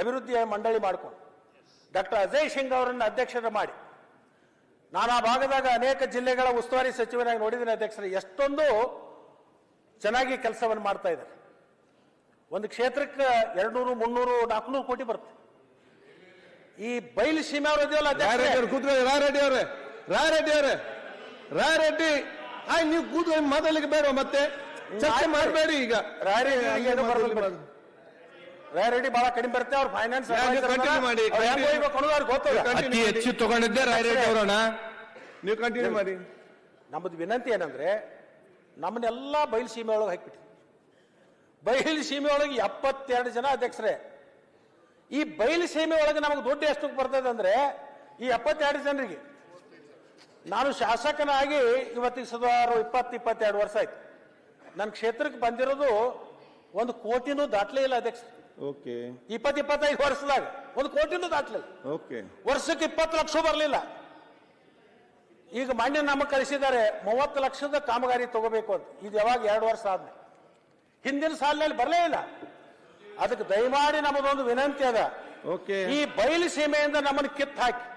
ಅಭಿವೃದ್ಧಿ ಮಂಡಳಿ ಮಾಡಿಕೊಂಡು. ಡಾಕ್ಟರ್ ಅಜಯ್ ಸಿಂಗ್ ಅವರನ್ನು ಅಧ್ಯಕ್ಷರ ಮಾಡಿ. ನಾನು ಆ ಭಾಗದಾಗ ಅನೇಕ ಜಿಲ್ಲೆಗಳ ಉಸ್ತುವಾರಿ ಸಚಿವರಾಗಿ ನೋಡಿದ್ದೀನಿ ಅಧ್ಯಕ್ಷರು. ಎಷ್ಟೊಂದು ಚೆನ್ನಾಗಿ ಕೆಲಸವನ್ನು ಮಾಡ್ತಾ ಇದ್ದಾರೆ. ಒಂದು ಕ್ಷೇತ್ರಕ್ಕೆ ಎರಡ್ನೂರು ಮುನ್ನೂರು ನಾಲ್ಕುನೂರು ಕೋಟಿ ಬರುತ್ತೆ. ಈ ಬೈಲ್ ಸೀಮೆ ಅವರು ಇದೆಯಲ್ಲ ರಾಯರೆಡ್ಡಿ ಅವ್ರು ರಾಯರೆಡ್ಡಿ ಅವರೇ. ರಾಯರೆಡ್ಡಿ ಆಯ್ ನೀವು ಕೂತ್ಕೊಂಡು ಮಾತಾಡ್ಲಿಕ್ಕೆ ಬೇಡ ಮತ್ತೆ. ಮಾಡಬೇಡಿ ಈಗ. ರಾಯರೆಡ್ಡಿ ಹಂಗೆ ಏನು ಬರೋದಿಲ್ಲ ಮಾತಾಡ್ಲಿ ಬಿಡಿ. ರಾಯರೆಡ್ಡಿ ಬಹಳ ಕಡಿಮೆ ಬರುತ್ತೆ ಅವ್ರ ಫೈನಾನ್ಸ್ ಮಾಡಿ, ಅತಿ ಹೆಚ್ಚು ತಗೊಂಡಿದ್ದೆ ರಾಯರೆಡ್ಡಿ ಅವರಣ ನೀವು ಕಂಟಿನ್ಯೂ ಮಾಡಿ. ನಮ್ಮದು ವಿನಂತಿ ಏನಂದ್ರೆ ನಮ್ಮನ್ನೆಲ್ಲ ಬಯಲು ಸೀಮೆ ಒಳಗೆ ಹಾಕಿಬಿಟ್ಟು ಬಯಲು ಸೀಮೆ ಒಳಗೆ ಎಪ್ಪತ್ತೆರಡು ಜನ ಅಧ್ಯಕ್ಷರೇ. ಈ ಬಯಲು ಸೀಮೆ ಒಳಗೆ ನಮಗೆ ದುಡ್ಡು ಎಷ್ಟು ಬರ್ತದೆ ಅಂದ್ರೆ ಈ ಎಪ್ಪತ್ತೆರಡು ಜನರಿಗೆ. ನಾನು ಶಾಸಕನಾಗಿ ಇವತ್ತಿಗೆ ಸುಮಾರು ಇಪ್ಪತ್ತು ಇಪ್ಪತ್ತೆರಡು ವರ್ಷ ಆಯ್ತು. ನನ್ನ ಕ್ಷೇತ್ರಕ್ಕೆ ಬಂದಿರೋದು ಒಂದು ಕೋಟಿನೂ ದಾಟ್ಲೇ ಇಲ್ಲ ಅಧ್ಯಕ್ಷ ಓಕೆ ಇಪ್ಪತ್ತು ಇಪ್ಪತ್ತೈದು ವರ್ಷದಾಗ ಒಂದು ಕೋಟಿನೂ ದಾಟ್ಲಿ ಓಕೆ ವರ್ಷಕ್ಕೆ ಇಪ್ಪತ್ತು ಲಕ್ಷ ಬರಲಿಲ್ಲ. ಈಗ ಮಾನ್ಯ ನಮಗೆ ಕಳಿಸಿದ್ದಾರೆ ಮೂವತ್ತು ಲಕ್ಷದ ಕಾಮಗಾರಿ ತಗೋಬೇಕು ಅಂತ. ಇದು ಯಾವಾಗ ಎರಡು ವರ್ಷ ಆದ್ಮೇಲೆ. ಹಿಂದಿನ ಸಾಲಿನಲ್ಲಿ ಬರಲೇ ಇಲ್ಲ. ಅದಕ್ಕೆ ದಯಮಾಡಿ ನಮ್ಮದೊಂದು ವಿನಂತಿ ಅದ. ಓಕೆ ಈ ಬಯಲು ಸೀಮೆಯಿಂದ ನಮ್ಮನ್ನು ಕಿತ್ತು ಹಾಕಿ.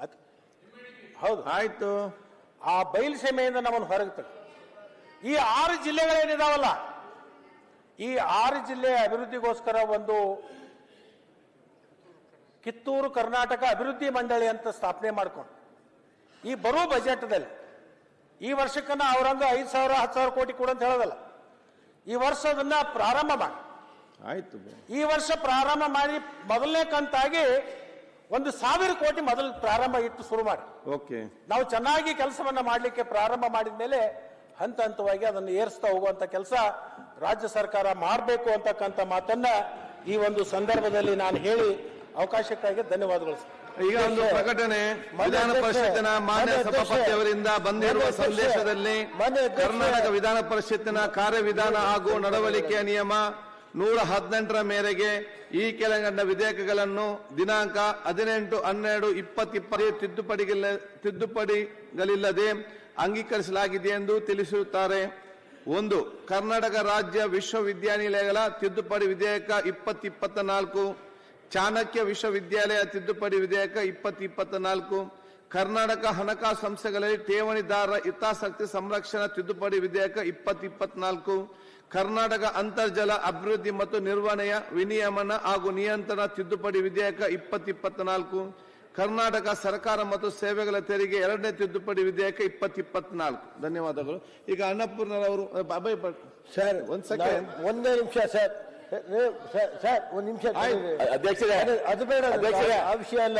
ಅದ್- ಹೌದು. ಆಯ್ತು. ಆ ಬಯಲು ಸೀಮೆಯಿಂದ ನಮ್ಮನ್ನು ಹೊರಗೆ ತಗ. ಈ ಆರು ಜಿಲ್ಲೆಗಳೇನಿದಾವಲ್ಲ ಈ ಆರು ಜಿಲ್ಲೆ ಅಭಿವೃದ್ಧಿಗೋಸ್ಕರ ಒಂದು ಕಿತ್ತೂರು ಕರ್ನಾಟಕ ಅಭಿವೃದ್ಧಿ ಮಂಡಳಿ ಅಂತ ಸ್ಥಾಪನೆ ಮಾಡ್ಕೊಂಡು ಈ ಬರೋ ಬಜೆಟ್ದಲ್ಲಿ ಈ ವರ್ಷಕ್ಕನ್ನ ಅವರಂಗ ಐದು ಸಾವಿರ ಹತ್ತು ಸಾವಿರ ಕೋಟಿ ಕೊಡು ಅಂತ ಹೇಳೋದಲ್ಲ ಈ ವರ್ಷ ಅದನ್ನ ಪ್ರಾರಂಭ ಮಾಡಿ. ಆಯ್ತು ಈ ವರ್ಷ ಪ್ರಾರಂಭ ಮಾಡಿ ಮೊದಲನೇ ಕಂತಾಗಿ ಒಂದು ಸಾವಿರ ಕೋಟಿ ಮೊದಲು ಪ್ರಾರಂಭ ಇಟ್ಟು ಶುರು ಮಾಡಿ. ಓಕೆ. ನಾವು ಚೆನ್ನಾಗಿ ಕೆಲಸವನ್ನ ಮಾಡಲಿಕ್ಕೆ ಪ್ರಾರಂಭ ಮಾಡಿದ ಮೇಲೆ ಹಂತ ಹಂತವಾಗಿ ಅದನ್ನು ಏರಿಸ್ತಾ ಹೋಗುವಂತ ಕೆಲಸ ರಾಜ್ಯ ಸರ್ಕಾರ ಮಾಡಬೇಕು ಅಂತಕ್ಕಂಥ ಮಾತನ್ನ ಈ ಒಂದು ಸಂದರ್ಭದಲ್ಲಿ ನಾನು ಹೇಳಿ ಅವಕಾಶಕ್ಕಾಗಿ ಧನ್ಯವಾದಗಳು. ಈಗ ಒಂದು ಪ್ರಕಟಣೆ ವಿಧಾನ ಪರಿಷತ್ತಿನ ಮಾನ್ಯ ಸಭಾಪತಿಯವರಿಂದ ಬಂದಿರುವ ಸಂದೇಶದಲ್ಲಿ ಕರ್ನಾಟಕ ವಿಧಾನ ಪರಿಷತ್ತಿನ ಕಾರ್ಯವಿಧಾನ ಹಾಗೂ ನಡವಳಿಕೆಯ ನಿಯಮ ನೂರ ಹದಿನೆಂಟರ ಮೇರೆಗೆ ಈ ಕೆಳಗಂಡ ವಿಧೇಯಕಗಳನ್ನು ದಿನಾಂಕ ಹದಿನೆಂಟು ಹನ್ನೆರಡು ಇಪ್ಪತ್ತಿಪ್ಪತ್ತು ತಿದ್ದುಪಡಿಗಿಲ್ಲ ತಿದ್ದುಪಡಿಗಳಿಲ್ಲದೆ ಅಂಗೀಕರಿಸಲಾಗಿದೆ ಎಂದು ತಿಳಿಸುತ್ತಾರೆ. ಒಂದು, ಕರ್ನಾಟಕ ರಾಜ್ಯ ವಿಶ್ವವಿದ್ಯಾನಿಲಯಗಳ ತಿದ್ದುಪಡಿ ವಿಧೇಯಕ ಇಪ್ಪತ್ತಿಪ್ಪತ್ತ ನಾಲ್ಕು ಚಾಣಕ್ಯ ವಿಶ್ವವಿದ್ಯಾಲಯ ತಿದ್ದುಪಡಿ ವಿಧೇಯಕ ಇಪ್ಪತ್ತು ನಾಲ್ಕು ಕರ್ನಾಟಕ ಹಣಕಾಸು ಸಂಸ್ಥೆಗಳಲ್ಲಿ ಠೇವಣಿದಾರರ ಹಿತಾಸಕ್ತಿ ಸಂರಕ್ಷಣಾ ತಿದ್ದುಪಡಿ ವಿಧೇಯಕ ಇಪ್ಪತ್ತು ಇಪ್ಪತ್ನಾಲ್ಕು ಕರ್ನಾಟಕ ಅಂತರ್ಜಲ ಅಭಿವೃದ್ಧಿ ಮತ್ತು ನಿರ್ವಹಣೆಯ ವಿನಿಯಮನ ಹಾಗೂ ನಿಯಂತ್ರಣ ತಿದ್ದುಪಡಿ ವಿಧೇಯಕ ಇಪ್ಪತ್ತು ಇಪ್ಪತ್ನಾಲ್ಕು ಕರ್ನಾಟಕ ಸರ್ಕಾರ ಮತ್ತು ಸೇವೆಗಳ ತೆರಿಗೆ ಎರಡನೇ ತಿದ್ದುಪಡಿ ವಿಧೇಯಕ ಇಪ್ಪತ್ತು ಇಪ್ಪತ್ನಾಲ್ಕು ಧನ್ಯವಾದಗಳು. ಈಗ ಅನ್ನಪೂರ್ಣರವರು ಅಭಯ್ ಭಟ್ ಸರ್ ಒಂದ್ ಸೆಕೆಂಡ್. ಒಂದೇ ನಿಮಿಷ ಸರ್. ಸರ್ ಒಂದ್ ನಿಮಿಷ. ಅಧ್ಯಕ್ಷರೇ. ಅದು- ಬೇಡ ಅಧ್ಯಕ್ಷರೇ. ಆ ವಿಷಯ ಅಲ್ಲ.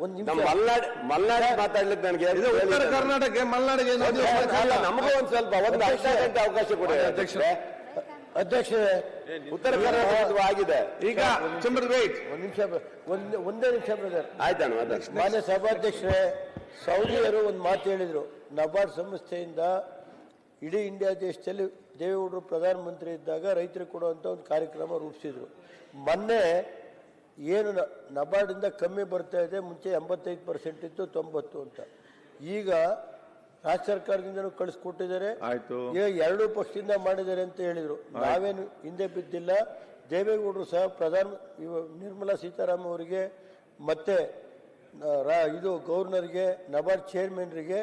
ಒಂದ್ ನಿಮಿಷ. ಮಲ್ನಾಡ್ ಮಲ್ನಾಡ್ ಮಾತಾಡ್ಲಿಕ್ಕೆ ನನಗೆ ಉತ್ತರ ಕರ್ನಾಟಕ ಮಲ್ನಾಡಿಗೆ. ನಮಗೂ ಒಂದ್ ಸ್ವಲ್ಪ ಒಂದು ಅರ್ಧ ಗಂಟೆ ಅವಕಾಶ ಕೊಡಿ ಅಧ್ಯಕ್ಷರೇ. ಅಧ್ಯಕ್ಷರೇ ಉತ್ತರ ಕರ್ನಾಟಕ ಆಗಿದೆ. ಈಗ ಒಂದ್ ನಿಮಿಷ ಒಂದ್ ಒಂದೇ ನಿಮಿಷ ಬ್ರದರ್ ಆಯ್ತಾನು ಅಧ್ಯಕ್ಷ ಮಾನ್ಯ ಸಭಾಧ್ಯಕ್ಷರೇ ಸೌದಿಯರು ಒಂದು ಮಾತು ಹೇಳಿದ್ರು. ನಬಾರ್ಡ್ ಸಂಸ್ಥೆಯಿಂದ ಇಡೀ ಇಂಡಿಯಾ ದೇಶದಲ್ಲಿ ದೇವೇಗೌಡರು ಪ್ರಧಾನಮಂತ್ರಿ ಇದ್ದಾಗ ರೈತರಿಗೆ ಕೊಡುವಂಥ ಒಂದು ಕಾರ್ಯಕ್ರಮ ರೂಪಿಸಿದ್ರು. ಮೊನ್ನೆ ಏನು ನಬಾರ್ಡಿಂದ ಕಮ್ಮಿ ಬರ್ತಾ ಇದೆ ಮುಂಚೆ ಎಂಬತ್ತೈದು ಪರ್ಸೆಂಟ್ ಇತ್ತು ತೊಂಬತ್ತು ಅಂತ. ಈಗ ರಾಜ್ಯ ಸರ್ಕಾರದಿಂದನೂ ಕಳಿಸ್ಕೊಟ್ಟಿದ್ದಾರೆ. ಆಯ್ತು. ಈಗ ಎರಡೂ ಪಕ್ಷದಿಂದ ಮಾಡಿದ್ದಾರೆ ಅಂತ ಹೇಳಿದ್ರು. ನಾವೇನು ಹಿಂದೆ ಬಿದ್ದಿಲ್ಲ. ದೇವೇಗೌಡರು ಸಹ ಪ್ರಧಾನ ನಿರ್ಮಲಾ ಸೀತಾರಾಮನ್ ಅವರಿಗೆ ಮತ್ತೆ ಇದು ಗವರ್ನರ್ಗೆ ನಬಾರ್ಡ್ ಚೇರ್ಮನ್ರಿಗೆ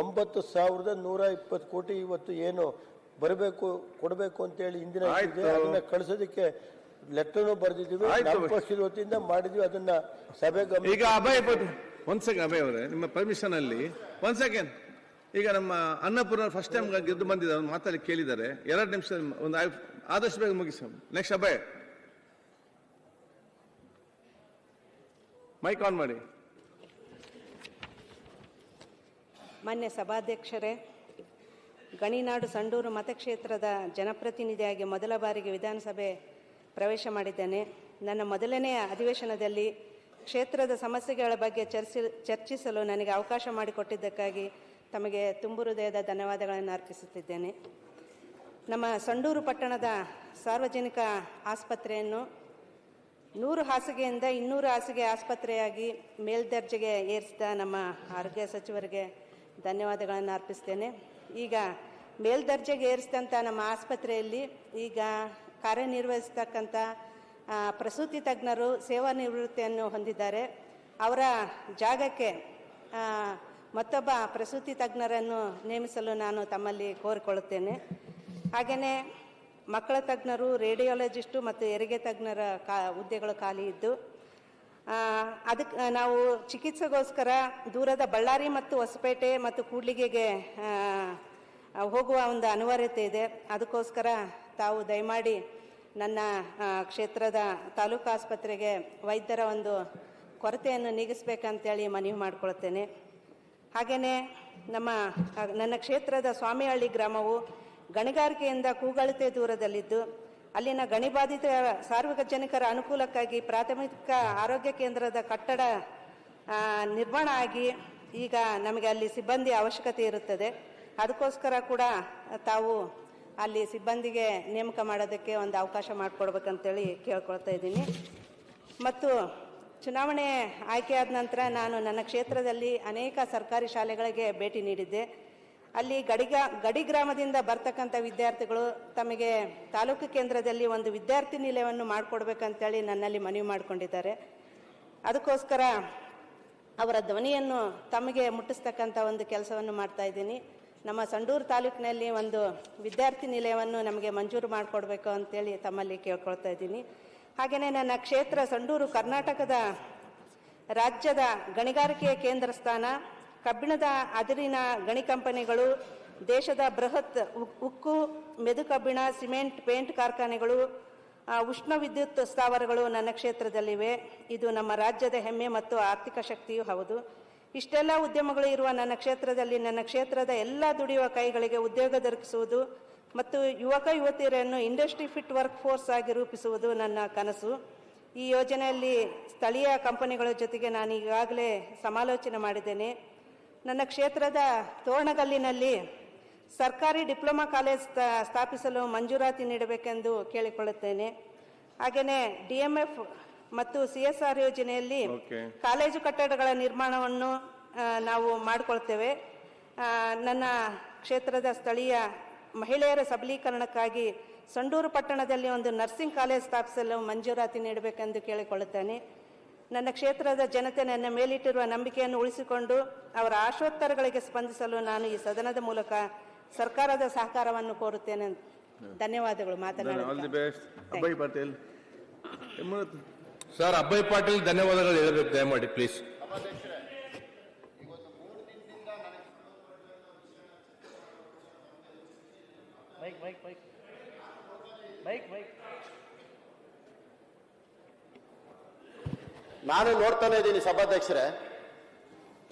ಒಂಬತ್ತು ಸಾವಿರದ ನೂರ ಇಪ್ಪತ್ತು ಕೋಟಿ ಇವತ್ತು ಏನು ಬರಬೇಕು ಕೊಡಬೇಕು ಅಂತೇಳಿ ಹಿಂದಿನ ಇದೆ, ಆಯ್ತು. ಅದನ್ನ ಕಳಿಸೋದಕ್ಕೆ ಲೆಟರ್ನು ಬರೆದಿದ್ದೀವಿ. ಪಕ್ಷದ ವತಿಯಿಂದ ಮಾಡಿದ್ವಿ ಅದನ್ನ ಸಭೆ ಈಗ ಅಭಯ ಒಂದ್ ಸೆಕೆಂಡ್ ಅಭಯ್ ಅವರೇ ನಿಮ್ಮ ಪರ್ಮಿಷನ್ ಅಲ್ಲಿ. ಒಂದ್ ಸೆಕೆಂಡ್ ಈಗ ನಮ್ಮ ಅನ್ನಪೂರ್ಣ ಫಸ್ಟ್ ಟೈಮ್ ಗೆದ್ದು ಬಂದಿದ್ದಾರೆ ಮಾತಾಡಿ ಕೇಳಿದ್ದಾರೆ. ಎರಡು ನಿಮಿಷ, ಒಂದು ಆದಷ್ಟು ಬೇಗ ಮುಗಿಸ. ನೆಕ್ಸ್ಟ್ ಅಭಯ್. ಮೈಕ್ ಆನ್ ಮಾಡಿ. ಮಾನ್ಯ ಸಭಾಧ್ಯಕ್ಷರೇ, ಗಣಿನಾಡು ಸಂಡೂರು ಮತಕ್ಷೇತ್ರದ ಜನಪ್ರತಿನಿಧಿಯಾಗಿ ಮೊದಲ ಬಾರಿಗೆ ವಿಧಾನಸಭೆ ಪ್ರವೇಶ ಮಾಡಿದ್ದೇನೆ. ನನ್ನ ಮೊದಲನೆಯ ಅಧಿವೇಶನದಲ್ಲಿ ಕ್ಷೇತ್ರದ ಸಮಸ್ಯೆಗಳ ಬಗ್ಗೆ ಚರ್ಚಿ, ಚರ್ಚಿಸಲು ನನಗೆ ಅವಕಾಶ ಮಾಡಿಕೊಟ್ಟಿದ್ದಕ್ಕಾಗಿ ತಮಗೆ ತುಂಬು ಹೃದಯದ ಧನ್ಯವಾದಗಳನ್ನು ಅರ್ಪಿಸುತ್ತಿದ್ದೇನೆ. ನಮ್ಮ ಸಂಡೂರು ಪಟ್ಟಣದ ಸಾರ್ವಜನಿಕ ಆಸ್ಪತ್ರೆಯನ್ನು ನೂರು ಹಾಸಿಗೆಯಿಂದ ಇನ್ನೂರು ಹಾಸಿಗೆ ಆಸ್ಪತ್ರೆಯಾಗಿ ಮೇಲ್ದರ್ಜೆಗೆ ಏರಿಸಿದ ನಮ್ಮ ಆರೋಗ್ಯ ಸಚಿವರಿಗೆ ಧನ್ಯವಾದಗಳನ್ನು ಅರ್ಪಿಸ್ತೇನೆ ಈಗ ಮೇಲ್ದರ್ಜೆಗೆ ಏರಿಸಿದಂಥ ನಮ್ಮ ಆಸ್ಪತ್ರೆಯಲ್ಲಿ ಈಗ ಕಾರ್ಯನಿರ್ವಹಿಸ್ತಕ್ಕಂಥ ಪ್ರಸೂತಿ ತಜ್ಞರು ಸೇವಾ ನಿವೃತ್ತಿಯನ್ನು ಹೊಂದಿದ್ದಾರೆ. ಅವರ ಜಾಗಕ್ಕೆ ಮತ್ತೊಬ್ಬ ಪ್ರಸೂತಿ ತಜ್ಞರನ್ನು ನೇಮಿಸಲು ನಾನು ತಮ್ಮಲ್ಲಿ ಕೋರಿಕೊಳ್ಳುತ್ತೇನೆ. ಹಾಗೆಯೇ ಮಕ್ಕಳ ತಜ್ಞರು, ರೇಡಿಯೋಲಜಿಸ್ಟು ಮತ್ತು ಹೆರಿಗೆ ತಜ್ಞರ ಕಾ, ಹುದ್ದೆಗಳು ಖಾಲಿ ಇದ್ದು ಅದಕ್ಕೆ ನಾವು ಚಿಕಿತ್ಸೆಗೋಸ್ಕರ ದೂರದ ಬಳ್ಳಾರಿ ಮತ್ತು ಹೊಸಪೇಟೆ ಮತ್ತು ಕೂಡ್ಲಿಗೆಗೆ ಹೋಗುವ ಒಂದು ಅನಿವಾರ್ಯತೆ ಇದೆ. ಅದಕ್ಕೋಸ್ಕರ ತಾವು ದಯಮಾಡಿ ನನ್ನ ಕ್ಷೇತ್ರದ ತಾಲೂಕು ಆಸ್ಪತ್ರೆಗೆ ವೈದ್ಯರ ಒಂದು ಕೊರತೆಯನ್ನು ನೀಗಿಸ್ಬೇಕಂತೇಳಿ ಮನವಿ ಮಾಡಿಕೊಳ್ತೇನೆ. ಹಾಗೆಯೇ ನಮ್ಮ ನನ್ನ ಕ್ಷೇತ್ರದ ಸ್ವಾಮಿಹಳ್ಳಿ ಗ್ರಾಮವು ಗಣಿಗಾರಿಕೆಯಿಂದ ಕೂಗಳತೆ ದೂರದಲ್ಲಿದ್ದು, ಅಲ್ಲಿನ ಗಣಿಬಾಧಿತ ಸಾರ್ವಜನಿಕರ ಅನುಕೂಲಕ್ಕಾಗಿ ಪ್ರಾಥಮಿಕ ಆರೋಗ್ಯ ಕೇಂದ್ರದ ಕಟ್ಟಡ ನಿರ್ಮಾಣ ಆಗಿ ಈಗ ನಮಗೆ ಅಲ್ಲಿ ಸಿಬ್ಬಂದಿ ಅವಶ್ಯಕತೆ ಇರುತ್ತದೆ. ಅದಕ್ಕೋಸ್ಕರ ಕೂಡ ತಾವು ಅಲ್ಲಿ ಸಿಬ್ಬಂದಿಗೆ ನೇಮಕ ಮಾಡೋದಕ್ಕೆ ಒಂದು ಅವಕಾಶ ಮಾಡಿಕೊಡ್ಬೇಕಂತೇಳಿ ಕೇಳ್ಕೊಳ್ತಾ ಇದ್ದೀನಿ. ಮತ್ತು ಚುನಾವಣೆ ಆಯ್ಕೆಯಾದ ನಂತರ ನಾನು ನನ್ನ ಕ್ಷೇತ್ರದಲ್ಲಿ ಅನೇಕ ಸರ್ಕಾರಿ ಶಾಲೆಗಳಿಗೆ ಭೇಟಿ ನೀಡಿದ್ದೆ. ಅಲ್ಲಿ ಗಡಿಗ, ಗಡಿ ಗ್ರಾಮದಿಂದ ಬರ್ತಕ್ಕಂಥ ವಿದ್ಯಾರ್ಥಿಗಳು ತಮಗೆ ತಾಲೂಕು ಕೇಂದ್ರದಲ್ಲಿ ಒಂದು ವಿದ್ಯಾರ್ಥಿ ನಿಲಯವನ್ನು ಮಾಡಿಕೊಡ್ಬೇಕಂತೇಳಿ ನನ್ನಲ್ಲಿ ಮನವಿ ಮಾಡಿಕೊಂಡಿದ್ದಾರೆ. ಅದಕ್ಕೋಸ್ಕರ ಅವರ ಧ್ವನಿಯನ್ನು ತಮಗೆ ಮುಟ್ಟಿಸ್ತಕ್ಕಂಥ ಒಂದು ಕೆಲಸವನ್ನು ಮಾಡ್ತಾ ಇದ್ದೀನಿ. ನಮ್ಮ ಸಂಡೂರು ತಾಲೂಕಿನಲ್ಲಿ ಒಂದು ವಿದ್ಯಾರ್ಥಿ ನಿಲಯವನ್ನು ನಮಗೆ ಮಂಜೂರು ಮಾಡಿಕೊಡ್ಬೇಕು ಅಂತೇಳಿ ತಮ್ಮಲ್ಲಿ ಕೇಳ್ಕೊಳ್ತಾ ಇದ್ದೀನಿ. ಹಾಗೆಯೇ ನನ್ನ ಕ್ಷೇತ್ರ ಸಂಡೂರು ಕರ್ನಾಟಕದ ರಾಜ್ಯದ ಗಣಿಗಾರಿಕೆಯ ಕೇಂದ್ರ ಸ್ಥಾನ, ಕಬ್ಬಿಣದ ಅದಿರಿನ ಗಣಿ ಕಂಪನಿಗಳು, ದೇಶದ ಬೃಹತ್ ಉಕ್ಕು, ಮೆದು ಕಬ್ಬಿಣ, ಸಿಮೆಂಟ್, ಪೇಂಟ್ ಕಾರ್ಖಾನೆಗಳು ಉಷ್ಣ ವಿದ್ಯುತ್ ಸ್ಥಾವರಗಳು ನನ್ನ ಕ್ಷೇತ್ರದಲ್ಲಿವೆ. ಇದು ನಮ್ಮ ರಾಜ್ಯದ ಹೆಮ್ಮೆ ಮತ್ತು ಆರ್ಥಿಕ ಶಕ್ತಿಯೂ ಹೌದು. ಇಷ್ಟೆಲ್ಲ ಉದ್ಯಮಗಳು ಇರುವ ನನ್ನ ಕ್ಷೇತ್ರದಲ್ಲಿ ನನ್ನ ಕ್ಷೇತ್ರದ ಎಲ್ಲ ದುಡಿಯುವ ಕೈಗಳಿಗೆ ಉದ್ಯೋಗ ದೊರಕಿಸುವುದು ಮತ್ತು ಯುವಕ ಯುವತಿಯರನ್ನು ಇಂಡಸ್ಟ್ರಿ ಫಿಟ್ ವರ್ಕ್ ಫೋರ್ಸ್ ಆಗಿ ರೂಪಿಸುವುದು ನನ್ನ ಕನಸು. ಈ ಯೋಜನೆಯಲ್ಲಿ ಸ್ಥಳೀಯ ಕಂಪನಿಗಳ ಜೊತೆಗೆ ನಾನು ಈಗಾಗಲೇ ಸಮಾಲೋಚನೆ ಮಾಡಿದ್ದೇನೆ. ನನ್ನ ಕ್ಷೇತ್ರದ ತೋರಣಗಲ್ಲಿನಲ್ಲಿ ಸರ್ಕಾರಿ ಡಿಪ್ಲೊಮಾ ಕಾಲೇಜ್ ಸ್ಥಾಪಿಸಲು ಮಂಜೂರಾತಿ ನೀಡಬೇಕೆಂದು ಕೇಳಿಕೊಳ್ಳುತ್ತೇನೆ. ಹಾಗೆಯೇ ಡಿ ಎಂ ಎಫ್ ಮತ್ತು ಸಿ ಎಸ್ ಆರ್ ಯೋಜನೆಯಲ್ಲಿ ಕಾಲೇಜು ಕಟ್ಟಡಗಳ ನಿರ್ಮಾಣವನ್ನು ನಾವು ಮಾಡಿಕೊಳ್ತೇವೆ. ನನ್ನ ಕ್ಷೇತ್ರದ ಸ್ಥಳೀಯ ಮಹಿಳೆಯರ ಸಬಲೀಕರಣಕ್ಕಾಗಿ ಸಂಡೂರು ಪಟ್ಟಣದಲ್ಲಿ ಒಂದು ನರ್ಸಿಂಗ್ ಕಾಲೇಜ್ ಸ್ಥಾಪಿಸಲು ಮಂಜೂರಾತಿ ನೀಡಬೇಕೆಂದು ಕೇಳಿಕೊಳ್ಳುತ್ತೇನೆ. ನನ್ನ ಕ್ಷೇತ್ರದ ಜನತೆ ನನ್ನ ಮೇಲಿಟ್ಟಿರುವ ನಂಬಿಕೆಯನ್ನು ಉಳಿಸಿಕೊಂಡು ಅವರ ಆಶೋತ್ತರಗಳಿಗೆ ಸ್ಪಂದಿಸಲು ನಾನು ಈ ಸದನದ ಮೂಲಕ ಸರ್ಕಾರದ ಸಹಕಾರವನ್ನು ಕೋರುತ್ತೇನೆ. ಧನ್ಯವಾದಗಳು ಮಾತನಾಡಿ ದಿ ಬೆಸ್ಟ್ ಅಭಯ್ ಪಟೇಲ್ ಎಮ್ಮುನತ್- ಸರ್ ಅಭಯ್ ಪಾಟೀಲ್ ಧನ್ಯವಾದಗಳು ಹೇಳಬೇಕು ದಯಮಾಡಿ ಪ್ಲೀಸ್ ನಾನು ನೋಡ್ತಾನೆ ಇದ್ದೀನಿ ಸಭಾಧ್ಯಕ್ಷರೇ.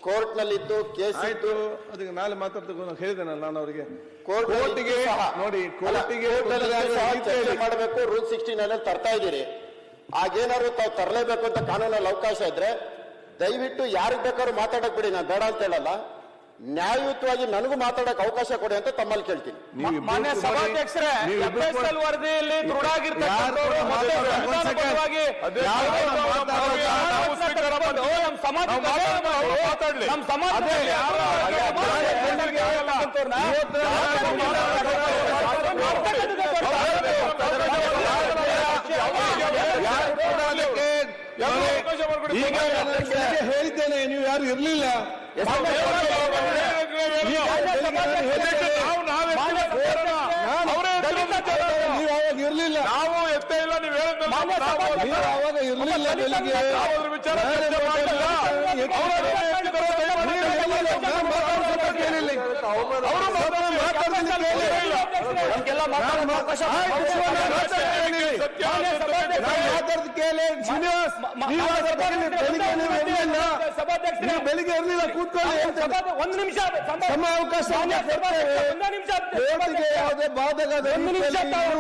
ಕೋರ್ಟ್ನಲ್ಲಿದ್ದು ಕೇಸ್ ಆಯ್ತು ಅದಕ್ಕೆ ನಾಳೆ ಮಾತಾಡ್ತಾ ಹೇಳಿದ್ದೇನಲ್ಲ ನಾನು ಅವರಿಗೆ. ಕೋರ್ಟ್ ಕೋರ್ಟಿಗೆ ನೋಡಿ ಕೋರ್ಟಿಗೆ ಚರ್ಚೆ ಮಾಡಬೇಕು ರೂಲ್ ಸಿಕ್ಸ್ಟೀನ್ ಅಲ್ಲಿ ತರ್ತಾ ಇದ್ದೀರಿ. ಆಗೇನಾದ್ರು ತಾವು ತರಲೇಬೇಕು ಅಂತ ಕಾನೂನಲ್ಲಿ ಅವಕಾಶ ಇದ್ರೆ ದಯವಿಟ್ಟು ಯಾರಿಗೆ ಬೇಕಾದ್ರೂ ಮಾತಾಡಕ್ ಬಿಡಿ ನಾನು ಬೇಡ ಅಂತ ಹೇಳಲ್ಲ. ನ್ಯಾಯಯುತವಾಗಿ ನನಗೂ ಮಾತಾಡಕ್ ಅವಕಾಶ ಕೊಡಿ ಅಂತ ತಮ್ಮಲ್ಲಿ ಕೇಳ್ತೀನಿ. ಮಾನ್ಯ ಸಭಾಧ್ಯಕ್ಷರೇ ವರದಿಯಲ್ಲಿ ದೃಢ ದೃಢಾಗಿರ್ತಕ್ಕಂಥವ್ರು ನಮ್ಮ ಮಾತಾಡೋದು ಒಂದು ಸಂವಿಧಾನಬದ್ಧವಾಗಿ second. ಯಾರು ಕೂಡ ಮಾತಾಡೋದು ನಾವು ತಗೊಂಡು ನಮ್ಮ ಸಮಾಜದಲ್ಲಿ ನಮ್ಮ ಸಮಾಜದಲ್ಲಿ ಯಾರು ಈಗ ನಾನು ಬೆಳಿಗ್ಗೆ ಹೇಳಿದ್ದೇನೆ ನೀವು ಯಾರು ಇರಲಿಲ್ಲ. ನೀವು ಅವಾಗ ಇರ್ಲಿಲ್ಲ? ನಾವು ಎತ್ತೇ ಇಲ್ಲ ನೀವು ನೀವು ಅವಾಗ ಇರ್ಲಿಲ್ಲ ಬೆಳಿಗ್ಗೆ ಇರ್ಲಿಲ್ಲ ನೀವು ಬೆಳಿಗ್ಗೆ ಇರಲಿಲ್ಲ ಕೂತ್ಕೊಳ್ಳಿ. ಒಂದು ನಿಮಿಷ ಸಮಯ ಅವಕಾಶ ಯಾವುದೇ ಬಾಧಕ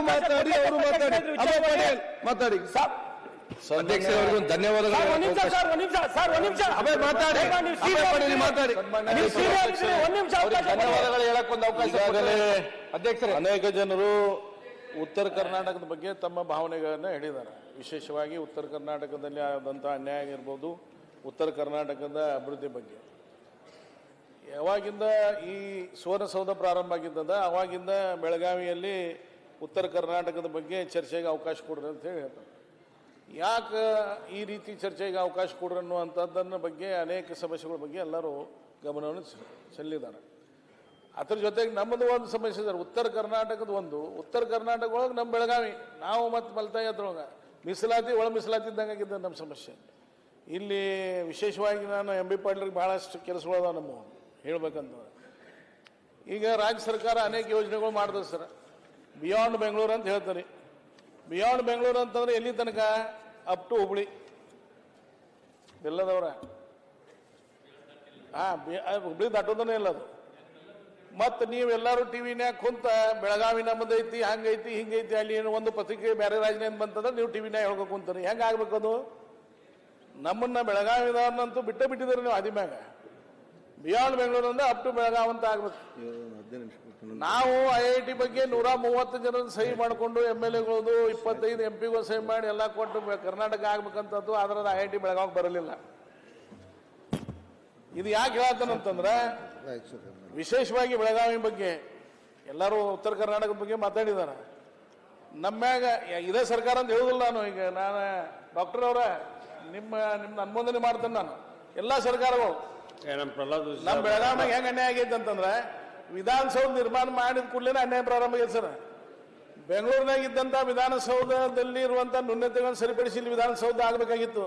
ಮಾತಾಡಿ ಅವರು ಮಾತಾಡಿ. ಮಾತಾಡಿ. ಅಧ್ಯಕ್ಷರವರಿಗೂ ಧನ್ಯವಾದಗಳು. ಒಂದ್ ನಿಮಿಷ ಸರ್ ಒಂದ್ ನಿಮಿಷ ಸರ್ ಒಂದ್ ನಿಮಿಷ. ಅಭಯ್ ಮಾತಾಡಿ. ಅಭಯ್ ಪಟೇಲ್ ಮಾತಾಡಿ. ನೀವು senior ಇದ್ದೀರಿ, ಒಂದ್ ನಿಮಿಷ ಅವಕಾಶ ಕೊಡಿ. ಧನ್ಯವಾದಗಳು ಹೇಳಕ್ ಒಂದು ಅವಕಾಶ ಈಗಾಗಲೇ ಅಧ್ಯಕ್ಷರೇ. ಅನೇಕ ಜನರು ಉತ್ತರ ಕರ್ನಾಟಕದ ಬಗ್ಗೆ ತಮ್ಮ ಭಾವನೆಗಳನ್ನು ಹೇಳಿದ್ದಾರೆ. ವಿಶೇಷವಾಗಿ ಉತ್ತರ ಕರ್ನಾಟಕದಲ್ಲಿ ಆದಂತಹ ಅನ್ಯಾಯ ಆಗಿರ್ಬೋದು ಉತ್ತರ ಕರ್ನಾಟಕದ ಅಭಿವೃದ್ಧಿ ಬಗ್ಗೆ. ಯಾವಾಗಿಂದ ಈ ಸುವರ್ಣಸೌಧ ಪ್ರಾರಂಭ ಆಗಿದ್ದದ ಅವಾಗಿಂದ ಬೆಳಗಾವಿಯಲ್ಲಿ ಉತ್ತರ ಕರ್ನಾಟಕದ ಬಗ್ಗೆ ಚರ್ಚೆಗೆ ಅವಕಾಶ ಕೊಡ್ರಿ ಅಂತ ಹೇಳಿ ಹೇಳ್ತಾರೆ ಯಾಕೆ ಈ ರೀತಿ ಚರ್ಚೆಗೆ ಅವಕಾಶ ಕೊಡ್ರಿ ಅನ್ನುವಂಥದ್ದನ್ನ ಬಗ್ಗೆ ಅನೇಕ ಸಮಸ್ಯೆಗಳ ಬಗ್ಗೆ ಎಲ್ಲರೂ ಗಮನವನ್ನು ಚೆಲ್ಲಿದ್ದಾರೆ ಅದ್ರ ಜೊತೆಗೆ ನಮ್ಮದು ಒಂದು ಸಮಸ್ಯೆ ಸರ್, ಉತ್ತರ ಕರ್ನಾಟಕದ ಒಂದು. ಉತ್ತರ ಕರ್ನಾಟಕ ಒಳಗೆ ನಮ್ಮ ಬೆಳಗಾವಿ, ನಾವು ಮತ್ತು ಮಲ್ತಾಯಿ ಅದ್ರೊಳಗೆ ಮೀಸಲಾತಿ, ಒಳ ಮೀಸಲಾತಿ ಇದ್ದಂಗೆ ಆಗಿದ್ದ ನಮ್ಮ ಸಮಸ್ಯೆ. ಇಲ್ಲಿ ವಿಶೇಷವಾಗಿ ನಾನು ಎಂ ಬಿ ಪಾಟೀಲ್ ಭಾಳಷ್ಟು ಕೆಲಸಗಳು ಅದಾವೆ ನಮ್ಮ ಹೇಳ್ಬೇಕಂತ ಈಗ ರಾಜ್ಯ ಸರ್ಕಾರ ಅನೇಕ ಯೋಜನೆಗಳು ಮಾಡಿದೆ ಸರ್. ಬಿಯಾಂಡ್ ಬೆಂಗಳೂರು ಅಂತ ಹೇಳ್ತಾರೆ. ಬಿಯಾಂಡ್ ಬೆಂಗಳೂರು ಅಂತಂದ್ರೆ ಎಲ್ಲಿ ತನಕ? ಅಪ್ ಟು ಹುಬ್ಳಿ ಬೆಲ್ಲದವ್ರ. ಹಾ ಹುಬ್ಳಿ ದಾಟೋದನೇ ಇಲ್ಲ ಅದು. ಮತ್ತು ನೀವೆಲ್ಲರೂ ಟಿ ವಿನ್ಯಾಗ ಕುಂತ ಬೆಳಗಾವಿ ನಮ್ಮದೈತಿ ಹಂಗೈತಿ, ಹಿಂಗೈತಿ, ಅಲ್ಲಿ ಏನು ಒಂದು ಪತ್ರಿಕೆ ಬೇರೆ ರಾಜ್ಯದಿಂದ ಬಂತಂದ್ರೆ ನೀವು ಟಿ ವಿನ್ಯಾಗ ಆಗ್ಬೇಕು ಅದು ನಮ್ಮನ್ನ ಬೆಳಗಾವಿದವ್ರನ್ನಂತೂ ಬಿಟ್ಟ ಬಿಟ್ಟಿದ್ದೀರಿ ನೀವು ಆದಿಮ್ಯಾಗ. ಬಿಯಾಂಡ್ ಬೆಂಗಳೂರು ಅಂದ್ರೆ ಅಪ್ ಟು ಬೆಳಗಾವ್ ಅಂತ ಆಗ್ಬೇಕು. ನಾವು ಐ ಐ ಟಿ ಬಗ್ಗೆ ನೂರ ಮೂವತ್ತು ಜನ ಸಹಿ ಮಾಡಿಕೊಂಡು ಎಂ ಎಲ್ ಎಗಳದು ಇಪ್ಪತ್ತೈದು ಎಂ ಪಿಗಳು ಸಹಿ ಮಾಡಿ ಎಲ್ಲ ಕೊಟ್ಟು ಕರ್ನಾಟಕ ಆಗ್ಬೇಕಂತದ್ದು ಆದ್ರೆ ಐ ಐ ಟಿ ಬೆಳಗಾವ್ ಬರಲಿಲ್ಲ. ಇದು ಯಾಕೆ ಹೇಳತ್ತನಂತಂದ್ರೆ ವಿಶೇಷವಾಗಿ ಬೆಳಗಾವಿ ಬಗ್ಗೆ ಎಲ್ಲರೂ ಉತ್ತರ ಕರ್ನಾಟಕದ ಬಗ್ಗೆ ಮಾತಾಡಿದಾರೆ ನಮ್ಮ್ಯಾಗ ಇದೇ ಸರ್ಕಾರ ಅಂತ ಹೇಳುದಿಲ್ಲ ನಾನು. ಈಗ ನಾನು ಡಾಕ್ಟರ್ ಅವರ, ನಿಮ್ಮ ನಿಮ್ಮ ಅನುಮೋದನೆ ಮಾಡ್ತೇನೆ ನಾನು. ಎಲ್ಲ ಸರ್ಕಾರಗಳು. ನಮ್ಮ ಬೆಳಗಾವಿಗೆ ಹೆಂಗ್ ಅನ್ಯಾಯ ಆಗೈತೆ ಅಂತಂದ್ರೆ ವಿಧಾನಸೌಧ ನಿರ್ಮಾಣ ಮಾಡಿದ ಕೂಡಲೇ ಅನ್ಯಾಯ ಪ್ರಾರಂಭ ಆಗೈತೆ ಸರ್. ಬೆಂಗಳೂರಿನಾಗ ಇದ್ದಂಥ ವಿಧಾನಸೌಧದಲ್ಲಿ ಇರುವಂಥ ನ್ಯೂನತೆಗಳನ್ನು ಸರಿಪಡಿಸಿ ಇಲ್ಲಿ ವಿಧಾನಸೌಧ ಆಗಬೇಕಾಗಿತ್ತು.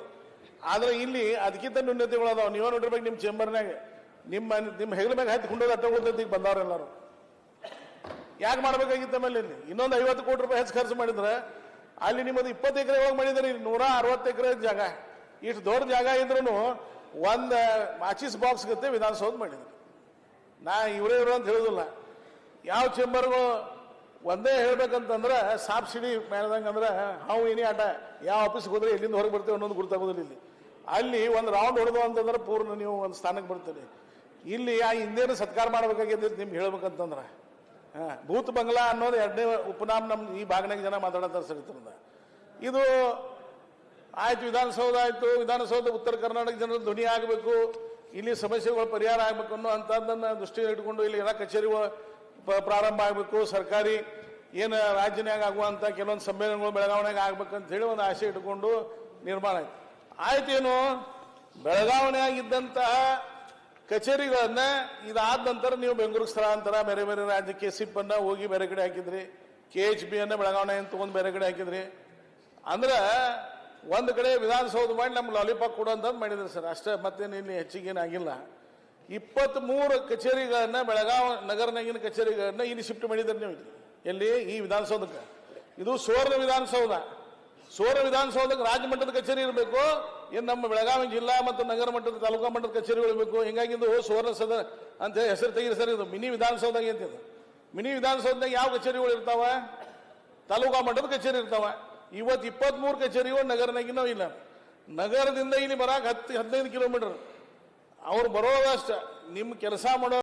ಆದ್ರೆ ಇಲ್ಲಿ ಅದಕ್ಕಿಂತ ನ್ಯೂನತೆಗಳು ಅದಾವ ನೀವೇ ನೋಡಿರ್ಬೇಕು ನಿಮ್ಮ ಚೇಂಬರ್ನಾಗ. ನಿಮ್ಮ ನಿಮ್ಮ ಹೆಗಲ ಮ್ಯಾಗ ಹತ್ತಿ ಕುಂಡೋದು ಅಟ್ಟಗೊಳ್ತೈತಿ ಈಗ ಬಂದವರೆಲ್ಲರೂ ಯಾಕೆ ಮಾಡ್ಬೇಕಾಗಿತ್ತು ಆಮೇಲೆ ಇಲ್ಲಿ? ಇನ್ನೊಂದು ಐವತ್ತು ಕೋಟಿ ರೂಪಾಯಿ ಹೆಚ್ಚು ಖರ್ಚು ಮಾಡಿದ್ರೆ ಅಲ್ಲಿ ನಿಮ್ಮದು ಇಪ್ಪತ್ತು ಎಕರೆ ಒಳಗೆ ಮಾಡಿದ್ರೆ. ನೂರ ಅರವತ್ತು ಎಕರೆ ಜಾಗ. ಇಷ್ಟು ದೊಡ್ಡ ಜಾಗ ಇದ್ರೂ ಒಂದು ಮಾಚಿಸ್ ಬಾಕ್ಸ್ ಗತ್ತೆ ವಿಧಾನಸೌಧ ಮಾಡಿದ್ರು. ನಾ ಇವರೇ ಇವರು ಅಂತ ಹೇಳುದಿಲ್ಲ. ಯಾವ ಚೇಂಬರ್ಗಳು ಒಂದೇ ಹೇಳ್ಬೇಕಂತಂದ್ರೆ ಸಾಬ್ಸಿಡಿ ಮೇಲ್ದಂಗೆ ಅಂದ್ರೆ ಹಾವು, ಏನೇ ಆಟ, ಯಾವ ಆಫೀಸ್ಗೆ ಹೋದ್ರೆ ಎಲ್ಲಿಂದ ಹೊರಗೆ ಬರ್ತೇವೆ ಅನ್ನೋದು ಗುರ್ತಾಗೋದಿಲ್ಲ ಇಲ್ಲಿ. ಅಲ್ಲಿ ಒಂದು ರೌಂಡ್ ಹೊಡೆದು ಅಂತಂದ್ರೆ ಪೂರ್ಣ ನೀವು ಒಂದು ಸ್ಥಾನಕ್ಕೆ ಬರ್ತೀರಿ. ಇಲ್ಲಿ ಆ ಹಿಂದೇನು ಸತ್ಕಾರ ಮಾಡ್ಬೇಕಾಗಿದೆ ನಿಮ್ಗೆ ಹೇಳ್ಬೇಕಂತಂದ್ರೆ, ಹಾಂ, ಭೂತ್ ಬಂಗ್ಲಾ ಅನ್ನೋದು ಎರಡನೇ ಉಪನಾಮ ನಮ್ಮ ಈ ಭಾಗನಾಗ ಜನ ಮಾತಾಡತ್ತಾರೆ ಸರಿತಂದ ಇದು ಆಯ್ತು, ವಿಧಾನಸೌಧ ಆಯ್ತು ವಿಧಾನಸೌಧ ಉತ್ತರ ಕರ್ನಾಟಕ ಜನರ ಧ್ವನಿ ಆಗಬೇಕು, ಇಲ್ಲಿ ಸಮಸ್ಯೆಗಳು ಪರಿಹಾರ ಆಗಬೇಕು ಅನ್ನೋ ಅಂತದನ್ನ ದೃಷ್ಟಿಯಲ್ಲಿ ಇಟ್ಕೊಂಡು ಇಲ್ಲಿ ಎಲ್ಲ ಕಚೇರಿಗಳು ಪ- ಪ್ರಾರಂಭ ಆಗಬೇಕು, ಸರ್ಕಾರಿ ಏನು ರಾಜ್ಯನಾಗ ಆಗುವಂಥ ಕೆಲವೊಂದು ಸಮ್ಮೇಳನಗಳು ಬೆಳಗಾವಣೆಗೆ ಅಂತ ಹೇಳಿ ಒಂದು ಆಸೆ ಇಟ್ಕೊಂಡು ನಿರ್ಮಾಣ ಆಯ್ತು. ಆಯ್ತೇನು? ಬೆಳಗಾವಣೆಯಾಗಿದ್ದಂತಹ ಕಚೇರಿಗಳನ್ನ ಇದಾದ ನಂತರ ನೀವು ಬೆಂಗಳೂರು ಸ್ಥಳಾಂತರ, ಬೇರೆ ಬೇರೆ ರಾಜ್ಯಕ್ಕೆ ಸಿಪ್ ಅನ್ನ ಹೋಗಿ ಬೇರೆ ಕಡೆ ಹಾಕಿದ್ರಿ. ಕೆ ಎಚ್ ಬಿ ಅನ್ನ ಬೆಳಗಾವಣೆ ಅಂತ ತಗೊಂಡು ಬೇರೆ ಕಡೆ ಹಾಕಿದ್ರಿ. ಅಂದ್ರೆ ಒಂದು ಕಡೆ ವಿಧಾನಸೌಧ ಮಾಡಿ ನಮ್ಮ ಲಾಲಿಪಾಪ್ ಕೊಡು ಅಂತಂದು ಮಾಡಿದ್ರು ಸರ್. ಅಷ್ಟೇ, ಮತ್ತೇನು ಇಲ್ಲಿ ಹೆಚ್ಚಿಗೇನಾಗಿಲ್ಲ ಇಪ್ಪತ್ತ್ ಮೂರು ಕಚೇರಿಗಳನ್ನ ಬೆಳಗಾವ್ ನಗರನಾಗಿನ ಕಚೇರಿಗಳನ್ನ ಇಲ್ಲಿ ಶಿಫ್ಟ್ ಮಾಡಿದ್ರಿ ನೀವು. ಎಲ್ಲಿ? ಈ ವಿಧಾನಸೌಧಕ್ಕೆ. ಇದು ಸುವರ್ಣ ವಿಧಾನಸೌಧ. ಸುವರ್ಣ ವಿಧಾನಸೌಧಕ್ಕೆ ರಾಜ್ಯ ಮಟ್ಟದ ಕಚೇರಿ ಇರಬೇಕು. ಏನು ನಮ್ಮ ಬೆಳಗಾವಿ ಜಿಲ್ಲಾ ಮತ್ತು ನಗರ ಮಟ್ಟದ ತಾಲೂಕಾ ಮಟ್ಟದ ಕಚೇರಿಗಳು ಇರಬೇಕು. ಹಿಂಗಾಗಿ ಸುವರ್ಣ ಸದ ಅಂತ ಹೆಸರು ತೆಗೀರಿ ಸರ್ ಇದು. ಮಿನಿ ವಿಧಾನಸೌಧ ಅಂತ ಇದು ಮಿನಿ ವಿಧಾನಸೌಧದಾಗ ಯಾವ ಕಚೇರಿಗಳು ಇರ್ತಾವ? ತಾಲೂಕಾ ಮಟ್ಟದ ಕಚೇರಿ ಇರ್ತಾವ. ಇವತ್ತು ಇಪ್ಪತ್ಮೂರು ಕಚೇರಿಗೂ ನಗರನಾಗಿನೂ ಇಲ್ಲ. ನಗರದಿಂದ ಇಲ್ಲಿ ಬರಕ್ಕೆ ಹತ್ತು ಹದಿನೈದು ಕಿಲೋಮೀಟರ್. ಅವ್ರು ಬರೋದಷ್ಟ ನಿಮ್ಮ ಕೆಲಸ ಮಾಡೋ